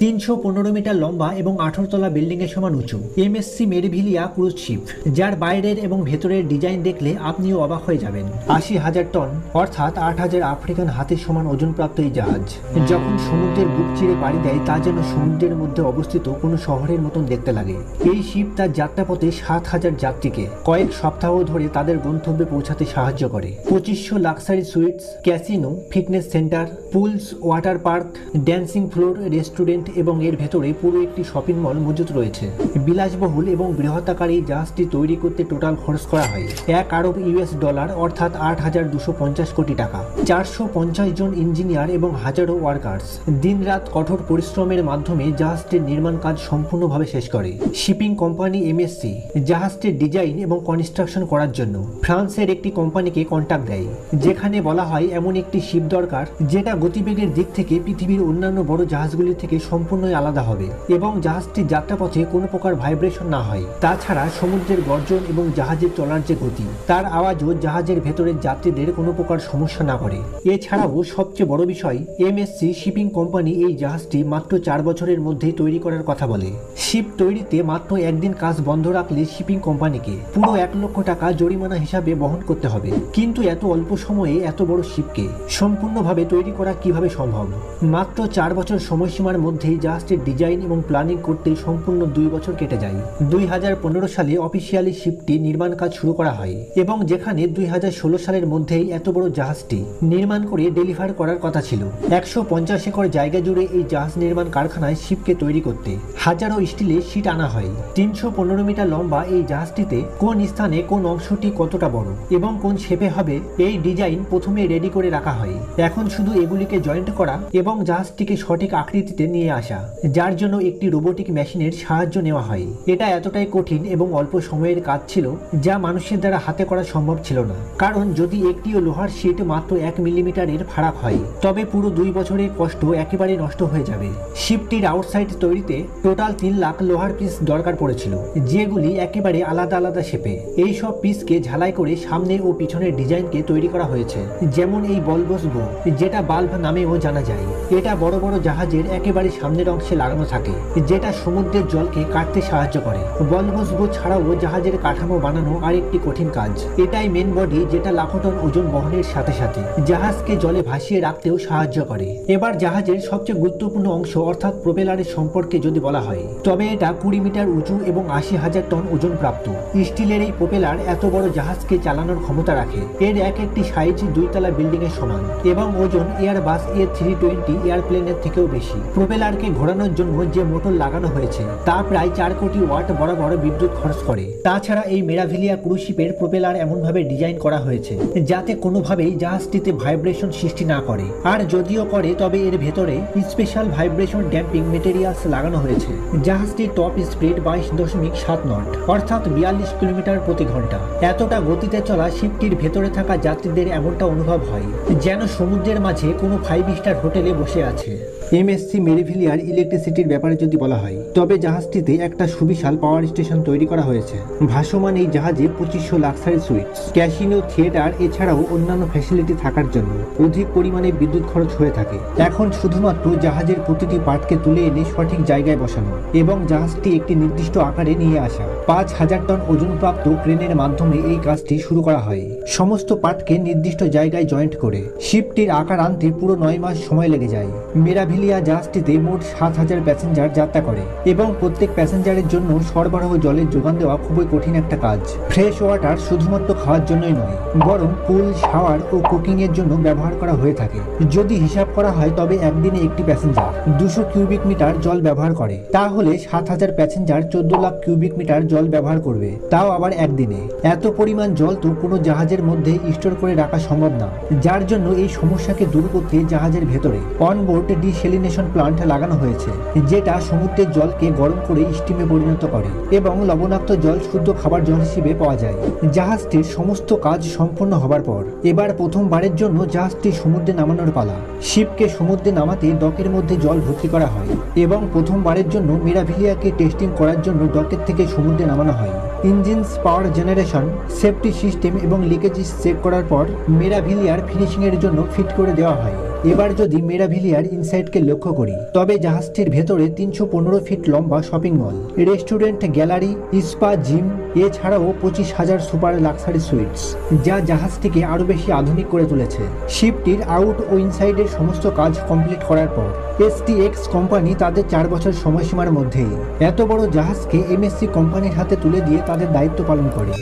তিনশো পনেরো মিটার লম্বা এবং আঠারো তলা বিল্ডিং এর সমান উঁচু। MSC Meraviglia cruise ship. যার বাইরের এবং ভেতরের ডিজাইন দেখলে আপনিও অবাক হয়ে যাবেন। আশি হাজার টন, অর্থাৎ আট হাজার আফ্রিকান হাতের সমান ওজনপ্রাপ্ত এই জাহাজ। যখন সমুদ্রের বুক চিরে পাড়ি দেয়, তা যেন সমুদ্রের মধ্যে অবস্থিত কোনো শহরের মতন দেখতে লাগে। এই শিপ তার যাত্রাপথে সাত হাজার যাত্রীকে কয়েক সপ্তাহ ধরে তাদের গন্তব্যে পৌঁছাতে সাহায্য করে। পঁচিশশো luxury suites, casino, fitness centre, pools water park, dancing floor, restaurant এবং এর ভেতরে পুরো একটি শপিং মল মজুত রয়েছে। বিলাসবহুল এবং বৃহত্তাকার এই জাহাজটি তৈরি করতে টোটাল খরচ করা হয়। এক আরব ইউএস ডলার, অর্থাৎ আট হাজার দুশো পঞ্চাশ কোটি টাকা। চারশো পঞ্চাশ জন ইঞ্জিনিয়ার এবং হাজারো ওয়ার্কার্স। দিনরাত কঠোর পরিশ্রমের মাধ্যমে জাহাজটির নির্মাণ কাজ সম্পূর্ণভাবে শেষ করে। Shipping company MSC. জাহাজটির ডিজাইন এবং কনস্ট্রাকশন করার জন্য ফ্রান্সের একটি কোম্পানিকে কন্ট্যাক্ট দেয়, যেখানে বলা হয় এমন একটি শিপ দরকার, যেটা গতিবেগের দিক থেকে পৃথিবীর অন্যান্য বড় জাহাজগুলি থেকে সম্পূর্ণই আলাদা হবে এবং জাহাজটির যাত্রাপথে কোনো প্রকার ভাইব্রেশন না হয়। তাছাড়া সমুদ্রের গর্জন এবং জাহাজের চলার যে গতি, তার আওয়াজও জাহাজের ভেতরের যাত্রীদের কোনো প্রকার সমস্যা না করে। এছাড়াও সবচেয়ে বড় বিষয়, এমএসসি শিপিং কোম্পানি এই জাহাজটি মাত্র চার বছরের মধ্যেই তৈরি করার কথা বলে। শিপ তৈরিতে মাত্র একদিন কাজ বন্ধ রাখলে শিপিং কোম্পানিকে পুরো এক লক্ষ টাকা জরিমানা হিসাবে বহন করতে হবে। কিন্তু এত অল্প সময়ে এত বড় শিপকে সম্পূর্ণভাবে তৈরি করা কীভাবে সম্ভব? মাত্র চার বছর সময়সীমার মধ্যেই জাহাজটির ডিজাইন এবং প্ল্যানিং করতে সম্পূর্ণ দুই বছর কেটে যায়। দুই হাজার পনেরো সালে অফিসিয়ালি শিপটি নির্মাণ কাজ শুরু করা হয় এবং যেখানে দুই হাজার ষোলো সালের মধ্যেই এত বড় জাহাজটি নির্মাণ করে ডেলিভার করার কথা ছিল। একশো পঞ্চাশ একর জায়গা জুড়ে এই জাহাজ নির্মাণ কারখানায় শিপকে তৈরি করতে হাজারো স্টিলের শিট আনা হয়। তিনশো পনেরো মিটার লম্বা এই জাহাজটিতে কোন স্থানে কোন অংশটি কতটা বড় এবং কোন শেপে হবে এই ডিজাইন প্রথমে রেডি করে রাখা হয়। এখন শুধু এগুলিকে জয়েন্ট করা এবং জাহাজটিকে সঠিক আকৃতিতে নিয়ে আসা যার জন্য একটি রোবোটিক মেশিনের সাহায্য নেওয়া হয়। এটা এতটাই কঠিন এবং অল্প সময়ের কাজ ছিল, যা মানুষের দ্বারা হাতে করা সম্ভব ছিল না। কারণ যদি একটিও লোহার শিট মাত্র এক মিলিমিটারের ফারাক হয়, তবে পুরো দুই বছরের কষ্ট একেবারে নষ্ট হয়ে যাবে। শিপটির আউটসাইড তৈরিতে টোটাল তিন লাখ লোহার পিস দরকার পড়েছিল, যেগুলি একেবারে আলাদা আলাদা শেপে এই সব পিসকে ঝালাই করে সামনে ও পিছনের ডিজাইনকে তৈরি করা হয়েছে। যেমন এই বলবস বো যেটা বাল্ব নামেও জানা যায়। এটা বড় বড় জাহাজের একেবারে সামনের অংশে লাগানো থাকে, যেটা সমুদ্রের জলকে কাটতে সাহায্য করে। বলবস বো ছাড়াও জাহাজের কাঠামো বানানো আরেকটি কঠিন কাজ। এটাই মেন বডি যেটা লাখো টন ওজন বহনের সাথে সাথে। জাহাজকে জলে ভাসিয়ে রাখতেও সাহায্য করে। এবার জাহাজের সবচেয়ে গুরুত্বপূর্ণ অংশ, অর্থাৎ প্রোপেলারের সম্পর্কে যদি বলা হয়, তবে এটা কুড়ি মিটার উঁচু এবং আশি হাজার টন ওজন প্রাপ্ত। স্টিলের এই প্রোপেলার এত বড় জাহাজকে চালানোর ক্ষমতা রাখে। এর এক একটি সাইজ দুইতলা বিল্ডিং এর সমান এবং ওজন এয়ারবাস এ থ্রি টোয়েন্টি এয়ারপ্লেনের থেকেও বেশি। প্রোপেলারকে ঘোরানোর জন্য যে মোটর লাগানো হয়েছে, তা প্রায় চার কোটি ওয়াট বরাবর বিদ্যুৎ খরচ করে। তাছাড়া এই মেরাভিলিয়া ক্রুশিপের প্রোপেলার এমনভাবে ডিজাইন করা হয়েছে, যাতে কোনোভাবেই জাহাজটিতে ভাইব্রেশন সৃষ্টি না করে। আর যদিও করে, তবে এর ভেতরে স্পেশাল ভাইব্রেশন ড্যাম্পিং মেটেরিয়ালস লাগানো হয়েছে। জাহাজটির টপ স্পিড বাইশ দশমিক সাত নট, অর্থাৎ বিয়াল্লিশ কিলোমিটার প্রতি ঘণ্টা। এতটা গতিতে চলা শিপটির ভেতরে থাকা যাত্রীদের এমনটা অনুভব হয়, যেন সমুদ্রের মাঝে কোনো ফাইভ স্টার হোটেলে বসে আছে। এমএসসি মেরিভিলিয়ার ইলেকট্রিসিটির ব্যাপারে যদি বলা হয়, তবে জাহাজটিতে একটা সুবিশাল পাওয়ার স্টেশন তৈরি করা হয়েছে। ভাসমান এই জাহাজে পঁচিশশো লাক্সারি সুইটস ক্যাসিনো থিয়েটার এছাড়াও অন্যান্য ফ্যাসিলিটি থাকার জন্য অধিক পরিমাণে বিদ্যুৎ খরচ হয়ে থাকে। এখন শুধুমাত্র জাহাজের প্রতিটি পার্টকে তুলে এনে সঠিক জায়গায় বসানো এবং জাহাজটি একটি নির্দিষ্ট আকারে নিয়ে আসা। পাঁচ হাজার টন ওজনপ্রাপ্ত ক্রেনের মাধ্যমে এই কাজটি শুরু করা হয়। সমস্ত পার্টকে নির্দিষ্ট জায়গায় জয়েন্ট করে। শিপটির আকার আনতে পুরো নয় মাস সময় লেগে যায়। মেরাভিলিয়া জাহাজটিতে মোট সাত হাজার প্যাসেঞ্জার যাত্রা করে এবং প্রত্যেক প্যাসেঞ্জারের জন্য সরবরাহ জলের যোগান দেওয়া খুবই কঠিন একটা কাজ। ফ্রেশ ওয়াটার শুধুমাত্র খাওয়ার জন্যই নয়, বরং পুল, শাওয়ার ও কুকিং এর জন্য ব্যবহার করা হয়ে থাকে। যদি হিসাব করা হয়, তবে একদিনে একটি প্যাসেঞ্জার দুশো কিউবিক মিটার জল ব্যবহার করে। তাহলে সাত হাজার প্যাসেঞ্জার চোদ্দ লাখ কিউবিক মিটার জল ব্যবহার করবে। তাও আবার একদিনে। এত পরিমাণ জল তো কোনো জাহাজের মধ্যে স্টোর করে রাখা সম্ভব না, যার জন্য এই সমস্যাকে দূর করতে জাহাজের ভেতরে অনবোর্ড ডিসেলিনেশন প্লান্ট লাগানো হয়েছে, যেটা সমুদ্রের জলকে গরম করে স্টিমে পরিণত করে এবং লবণাক্ত জল শুদ্ধ খাবার জল হিসেবে পাওয়া যায়। জাহাজটির সমস্ত কাজ সম্পন্ন হবার পর, এবার প্রথমবারের জন্য জাহাজটি সমুদ্রে নামানোর পালা। শিপকে সমুদ্রে নামাতে ডকের মধ্যে জল ভর্তি করা হয় এবং প্রথমবারের জন্য মিরাভিলিয়াকে টেস্টিং করার জন্য ডকের থেকে সমুদ্রে নামানো হয়। Engines power generation, safety system এবং লিকেজ চেক করার পর মেরাভিলিয়ার ফিনিশিংয়ের জন্য ফিট করে দেওয়া হয়। এবার যদি মেরাভিলিয়ার ইনসাইডকে লক্ষ্য করি, তবে জাহাজটির ভেতরে তিনশো পনেরো ফিট লম্বা shopping mall, restaurant, gallery spa gym, এছাড়াও পঁচিশ হাজার সুপার লাক্সারি সুইটস, যা জাহাজটিকে আরও বেশি আধুনিক করে তুলেছে। শিপটির আউট ও ইনসাইডের সমস্ত কাজ কমপ্লিট করার পর, এসটিএক্স কোম্পানি তাদের চার বছর সময়সীমার মধ্যেই এত বড় জাহাজকে এমএসসি কোম্পানির হাতে তুলে দিয়ে তাদের দায়িত্ব পালন করে।